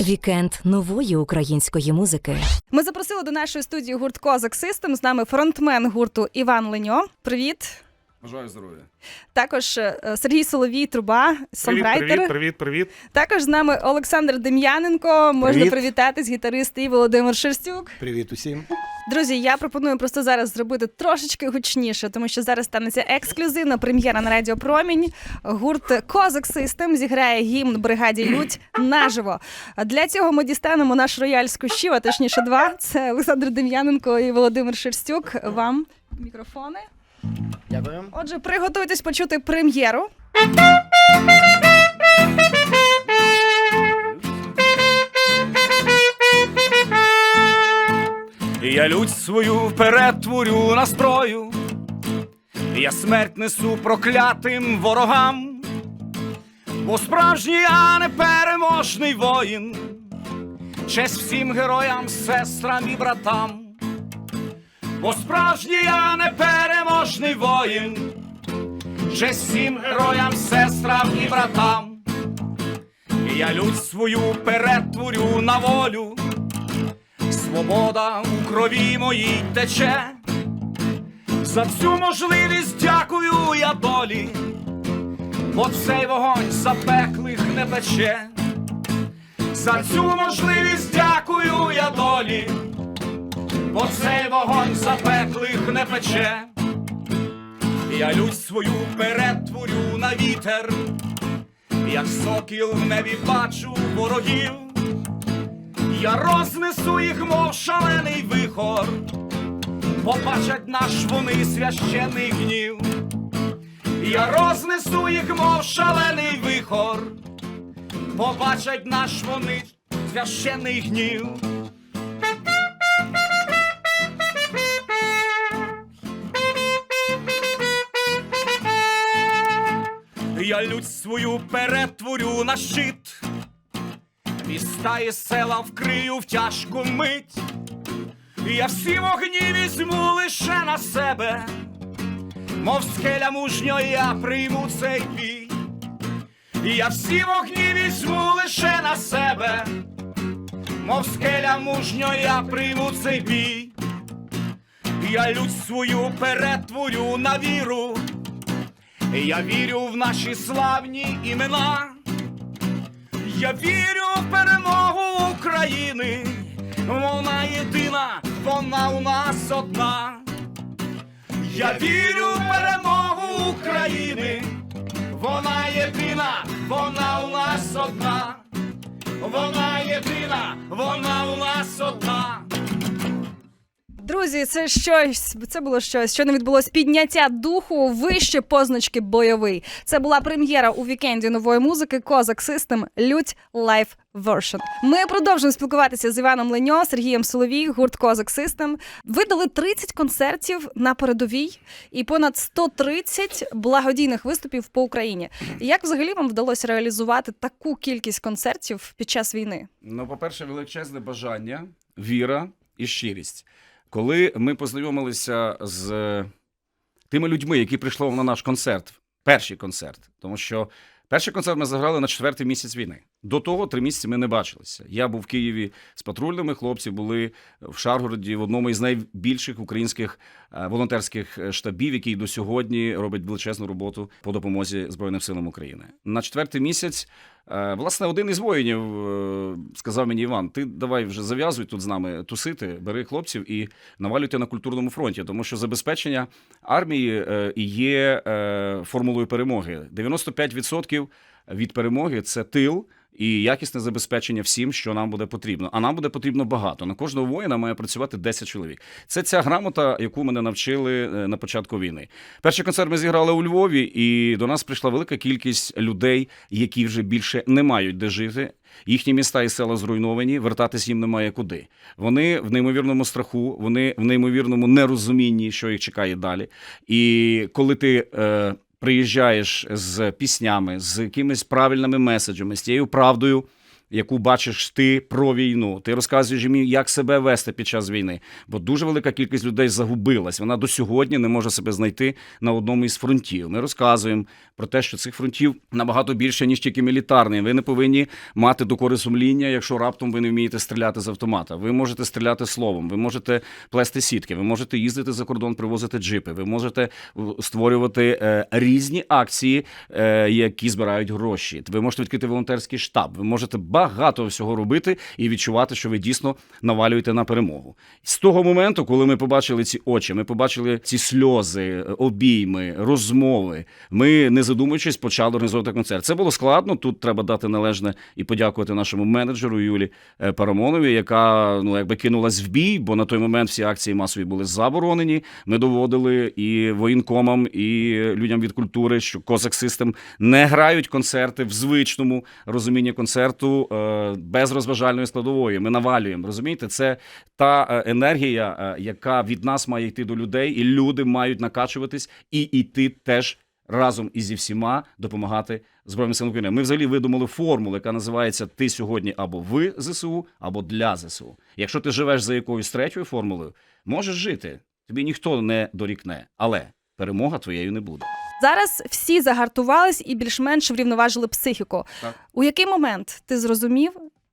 Вікенд нової української музики. Ми запросили до нашої студії гурт Козак Систем. З нами фронтмен гурту Іван Леньо. Привіт. Бажаю здоров'я. Також е, Сергій Соловій, труба, сонграйтер. Привіт, привіт, привіт. Також з нами Олександр Дем'яненко. Можна Привіт. привітатись, гітарист і Володимир Шерстюк. Привіт усім. Друзі, я пропоную просто зараз зробити трошечки гучніше, тому що зараз станеться ексклюзивна прем'єра на Радіо Промінь. Гурт Козак Систем зіграє гімн бригаді Людь наживо. Для цього ми дістанемо наш рояль з кущів, а точніше два. Це Олександр Дем'яненко і Володимир Шерстюк. Вам мікрофони. Дякую. Отже, приготуйтесь почути прем'єру. Я лють свою вперед творю настрою, я смерть несу проклятим ворогам, бо справжній я непереможний воїн, честь всім героям, сестрам і братам, бо справжній я непереможний воїн, честь всім героям, сестрам і братам. Я лють свою перетворю на волю. Свобода у крові моїй тече. За цю можливість дякую я долі, бо цей вогонь запеклих не пече. За цю можливість дякую я долі, бо цей вогонь запеклих не пече. Я лють свою перетворю на вітер, як сокіл в небі бачу ворогів. Я рознесу їх, мов шалений вихор, побачать наш вони священий гнів. Я рознесу їх, мов шалений вихор, побачать наш вони священий гнів. Лють свою перетворю на щит. Міста і села вкрию в тяжку мить, я всі вогні візьму лише на себе, мов скеля мужньо я прийму цей бій, я всі вогні візьму лише на себе, мов скеля мужньо я прийму цей бій, я лють свою перетворю на віру, я вірю в наші славні імена. Я вірю в перемогу України, вона єдина, вона у нас одна. Я вірю в перемогу України, вона єдина, вона у нас одна. Вона єдина, вона у нас одна. Друзі, це щось. Це було щось, що не відбулось підняття духу вище позначки бойовий. Це була прем'єра у вікенді нової музики Козак Систем Лють Live Version. Ми продовжуємо спілкуватися з Іваном Леньо, Сергієм Соловій, гурт Козак Систем. Ви дали 30 концертів на передовій і понад 130 благодійних виступів по Україні. Як взагалі вам вдалося реалізувати таку кількість концертів під час війни? Ну, по-перше, величезне бажання, віра і щирість. Коли ми познайомилися з тими людьми, які прийшли на наш концерт, перший концерт, тому що перший концерт ми заграли на четвертий місяць війни. До того три місяці ми не бачилися. Я був в Києві з патрульними, хлопці були в Шаргороді в одному із найбільших українських е, волонтерських е, штабів, який до сьогодні робить величезну роботу по допомозі Збройним силам України. На четвертий місяць, е, власне, один із воїнів е, сказав мені Іван: ти давай вже зав'язуй тут з нами тусити, бери хлопців і навалюйте на культурному фронті, тому що забезпечення армії е, є е, формулою перемоги. 95% від перемоги це тил. І якісне забезпечення всім, що нам буде потрібно. А нам буде потрібно багато. На кожного воїна має працювати 10 чоловік. Це ця грамота, яку мене навчили е, на початку війни. Перший концерт ми зіграли у Львові, і до нас прийшла велика кількість людей, які вже більше не мають де жити. Їхні міста і села зруйновані, вертатись їм немає куди. Вони в неймовірному страху, вони в неймовірному нерозумінні, що їх чекає далі. І коли ти. Е, Приїжджаєш з піснями, з якимись правильними меседжами, з тією правдою, яку бачиш ти про війну. Ти розказуєш їм, як себе вести під час війни. Бо дуже велика кількість людей загубилась. Вона до сьогодні не може себе знайти на одному із фронтів. Ми розказуємо про те, що цих фронтів набагато більше, ніж тільки мілітарний. Ви не повинні мати докори сумління, якщо раптом ви не вмієте стріляти з автомата. Ви можете стріляти словом, ви можете плести сітки, ви можете їздити за кордон, привозити джипи, ви можете створювати е, різні акції, е, які збирають гроші. Ви можете відкрити волонтерський штаб. Ви можете багато всього робити і відчувати, що ви дійсно навалюєте на перемогу. З того моменту, коли ми побачили ці очі, ми побачили ці сльози, обійми, розмови. Ми, не задумуючись, почали організовувати концерт. Це було складно. Тут треба дати належне і подякувати нашому менеджеру Юлі е, Парамонові, яка ну якби кинулась в бій, бо на той момент всі акції масові були заборонені. Ми доводили і воєнкомам, і людям від культури, що Козак System не грають концерти в звичному розумінні концерту без розважальної складової. Ми навалюємо. Розумієте, це та е, енергія, е, яка від нас має йти до людей, і люди мають накачуватись і йти теж разом із зі всіма допомагати Збройним силам України. Ми взагалі видумали формулу, яка називається Ти сьогодні або в ЗСУ, або для ЗСУ. Якщо ти живеш за якоюсь третьою формулою, можеш жити. Тобі ніхто не дорікне, але перемога твоєю не буде. Зараз всі загартувались і більш-менш врівноважили психіку. Так. У який момент ти зрозумів,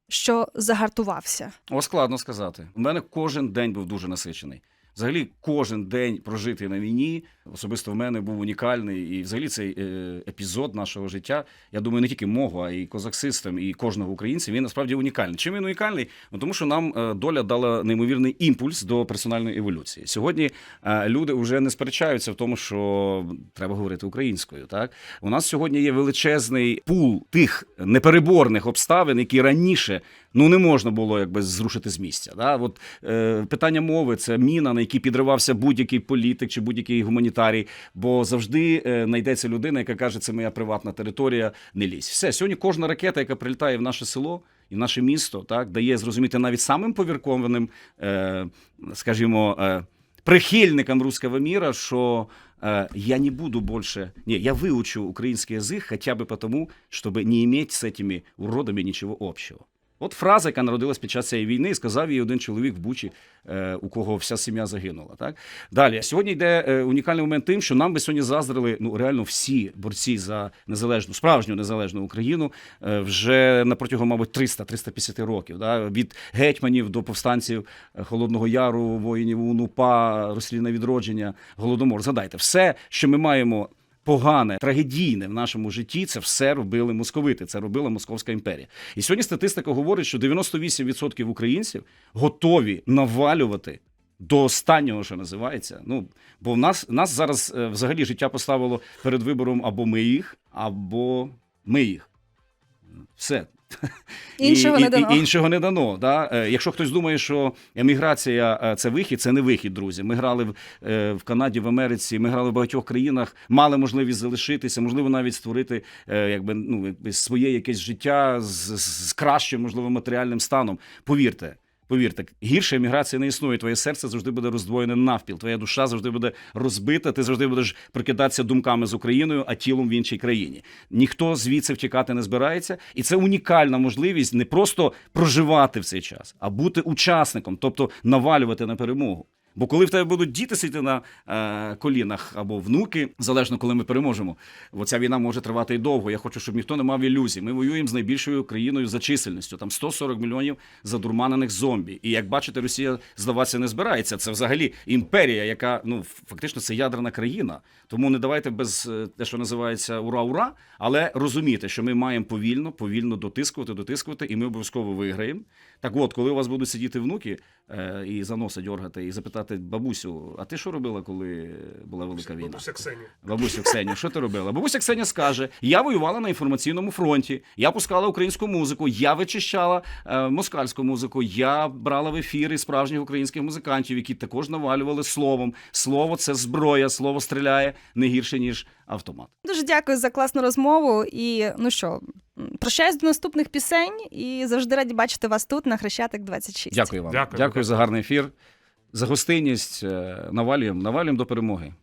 що загартувався? О, складно сказати. У мене кожен день був дуже насичений. Взагалі, кожен день прожитий на війні особисто в мене був унікальний. І взагалі цей е, епізод нашого життя, я думаю, не тільки мого, а й козаксистам, і кожного українця, він насправді унікальний. Чим він унікальний? Ну тому що нам е, доля дала неймовірний імпульс до персональної еволюції. Сьогодні е, люди вже не сперечаються в тому, що треба говорити українською. Так у нас сьогодні є величезний пул тих непереборних обставин, які раніше ну не можна було якби зрушити з місця. Да? От, е, питання мови це міна, на якій підривався будь-який політик чи будь-який гуманітарій, бо завжди е, знайдеться людина, яка каже, це моя приватна територія, не лізь. Все, сьогодні кожна ракета, яка прилітає в наше село. І в наше місто так дає зрозуміти навіть самим повіркованим, е, скажімо, е, прихильникам русского мира, що э, я не буду больше... Не, я выучу украинский язык хотя бы потому, чтобы не иметь с этими уродами ничего общего. От фраза, яка народилась під час цієї війни, сказав її один чоловік в Бучі, е, у кого вся сім'я загинула. Так далі сьогодні йде е, унікальний момент тим, що нам би сьогодні заздрили ну реально всі борці за незалежну, справжню незалежну Україну е, вже на протягом, мабуть, 300-350 років. Да? Від гетьманів до повстанців Холодного Яру, воїнів УНУПА, Рослінне відродження, Голодомор. Згадайте, все, що ми маємо погане, трагедійне в нашому житті, це все робили московити, це робила Московська імперія. І сьогодні статистика говорить, що 98% українців готові навалювати. До останнього, що називається. Ну, бо в нас, нас зараз е, взагалі життя поставило перед вибором або ми їх, або ми їх. Все. Іншого і, не дано. І, іншого не дано. Да? Е, Якщо хтось думає, що еміграція е, це вихід, це не вихід, друзі. Ми грали в, е, в Канаді, в Америці, ми грали в багатьох країнах, мали можливість залишитися, можливо, навіть створити якби, ну, своє якесь життя з- з кращим, можливо, матеріальним станом. Повірте. Повірте, гірше еміграції не існує. Твоє серце завжди буде роздвоєне навпіл. Твоя душа завжди буде розбита. Ти завжди будеш прикидатися думками з Україною, а тілом в іншій країні. Ніхто звідси втікати не збирається, і це унікальна можливість не просто проживати в цей час, а бути учасником, тобто навалювати на перемогу. Бо коли в тебе будуть діти сидіти на е, колінах або внуки, залежно коли ми переможемо, бо ця війна може тривати і довго. Я хочу, щоб ніхто не мав ілюзій. Ми воюємо з найбільшою країною за чисельністю. Там 140 мільйонів задурманених зомбі. І як бачите, Росія здаватися не збирається. Це взагалі імперія, яка ну фактично це ядерна країна. Тому не давайте без е, те, що називається ура-ура, але розумійте, що ми маємо повільно, повільно дотискувати, дотискувати, і ми обов'язково виграємо. Так от, коли у вас будуть сидіти внуки і за носа дьоргати, і запитати бабусю, а ти що робила, коли була велика війна? Бабуся Ксенія. Бабусю Ксенію, що ти робила? Бабуся Ксенія скаже: я воювала на інформаційному фронті, я пускала українську музику, я вичищала е, москальську музику, я брала в ефіри справжніх українських музикантів, які також навалювали словом. Слово це зброя, слово стріляє не гірше ніж автомат. Дуже дякую за класну розмову. І ну що, прощаюсь до наступних пісень і завжди раді бачити вас тут на Хрещатик 26. Дякую вам. Дякую. Дякую за гарний ефір, за гостинність. Е, Навалюємо, навалюємо до перемоги.